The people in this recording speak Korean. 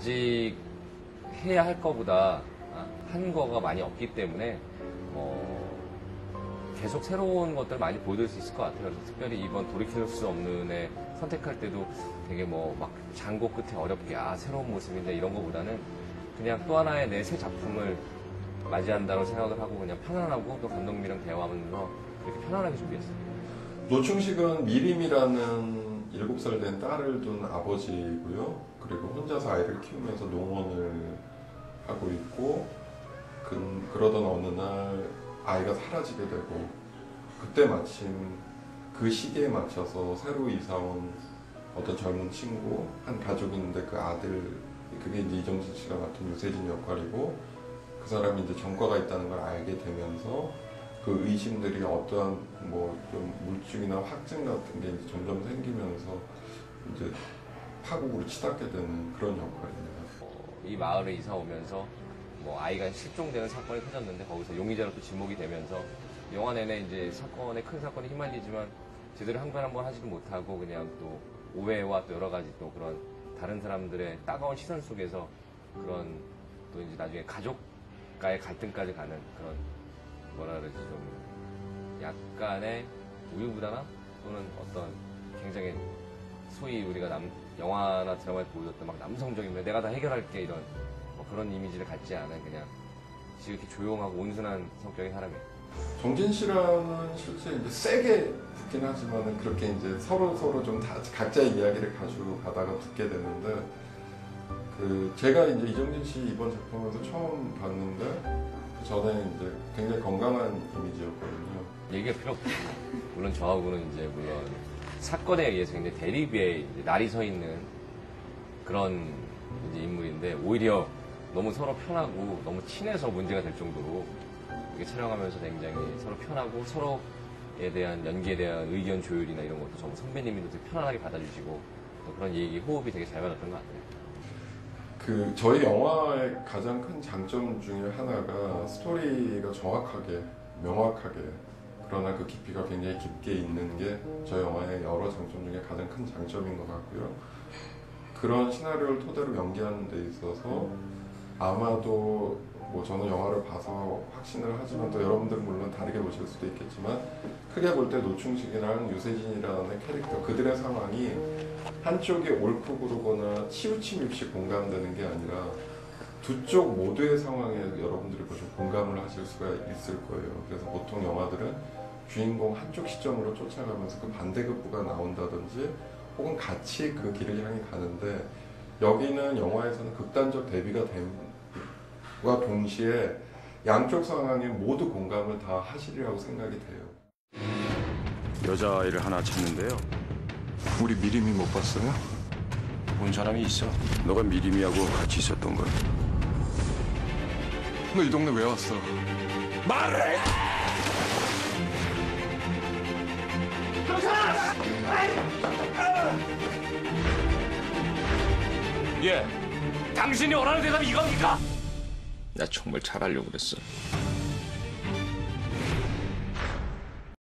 아직 해야 할 거보다 아, 한 거가 많이 없기 때문에 어, 계속 새로운 것들 많이 보여드릴 수 있을 것 같아요. 그래서 특별히 이번 돌이킬 수 없는 애 선택할 때도 되게 뭐 막 장고 끝에 어렵게 아 새로운 모습인데 이런 거보다는 그냥 또 하나의 내 새 작품을 맞이한다고 생각을 하고 그냥 편안하고 또 감독님이랑 대화하면서 이렇게 편안하게 준비했어요. 노충식은 미림이라는 7살 된 딸을 둔 아버지고요. 그리고 혼자서 아이를 키우면서 농원을 하고 있고 그, 그러던 어느 날 아이가 사라지게 되고 그때 마침 그 시기에 맞춰서 새로 이사 온 어떤 젊은 친구 한 가족이 있는데 그 아들 그게 이제 이정진 씨가 맡은 유세진 역할이고 그 사람이 이제 전과가 있다는 걸 알게 되면서 그 의심들이 어떠한 뭐좀 물증이나 확증 같은 게 점점 생기면서 이제 파국으로 치닫게 되는 그런 역할입니다. 어, 이 마을에 이사 오면서 뭐 아이가 실종되는 사건이 터졌는데 거기서 용의자로 또 지목이 되면서 영화 내내 이제 사건에 큰 사건에 휘말리지만 제대로 한번 한번 하지도 못하고 그냥 또 오해와 또 여러 가지 또 그런 다른 사람들의 따가운 시선 속에서 그런 또 이제 나중에 가족과의 갈등까지 가는 그런 뭐라 그러지 좀 약간의 우유부단함 또는 어떤 굉장히 소위 우리가 남, 영화나 드라마에 보여줬던 막 남성적인 면 내가 다 해결할게 이런 뭐 그런 이미지를 갖지 않은 그냥 이렇게 조용하고 온순한 성격의 사람이에요. 정진 씨랑은 실제 이제 세게 붙긴 하지만은 그렇게 이제 서로 서로 좀 다 각자의 이야기를 가지고 가다가 붙게 되는데 그 제가 이제 이정진 씨 이번 작품에서 처음 봤는데 그 전에 이제 굉장히 건강한 이미지였거든요. 얘기가 필요 없고 물론 저하고는 이제 물론 사건에 의해서 굉장히 대립에 날이 서 있는 그런 이제 인물인데 오히려 너무 서로 편하고 너무 친해서 문제가 될 정도로 이게 촬영하면서 굉장히 서로 편하고 서로에 대한 연기에 대한 의견 조율이나 이런 것도 정말 선배님도 되게 편안하게 받아주시고 또 그런 얘기 호흡이 되게 잘 맞았던 것 같아요. 그 저희 영화의 가장 큰 장점 중에 하나가 스토리가 정확하게 명확하게 그러나 그 깊이가 굉장히 깊게 있는 게 저희 영화의 여러 장점 중에 가장 큰 장점인 것 같고요. 그런 시나리오를 토대로 연기하는 데 있어서 아마도 뭐 저는 영화를 봐서 확신을 하지만 또 여러분들은 물론 다르게 보실 수도 있겠지만 크게 볼 때 노충식이랑 유세진이라는 캐릭터 그들의 상황이 한쪽이 옳고 그르거나 치우침 없이 공감되는 게 아니라 두 쪽 모두의 상황에 여러분들이 좀 공감을 하실 수가 있을 거예요. 그래서 보통 영화들은 주인공 한쪽 시점으로 쫓아가면서 그 반대급부가 나온다든지 혹은 같이 그 길을 향해 가는데 여기는 영화에서는 극단적 대비가 됨 과 동시에 양쪽 상황에 모두 공감을 다 하시리라고 생각이 돼요. 여자아이를 하나 찾는데요. 우리 미림이 못 봤어요? 본 사람이 있어. 너가 미림이하고 같이 있었던 걸. 너이 동네 왜 왔어? 말해! 예, 당신이 원하는 대답이 이겁니까? 나 정말 잘하려고 그랬어.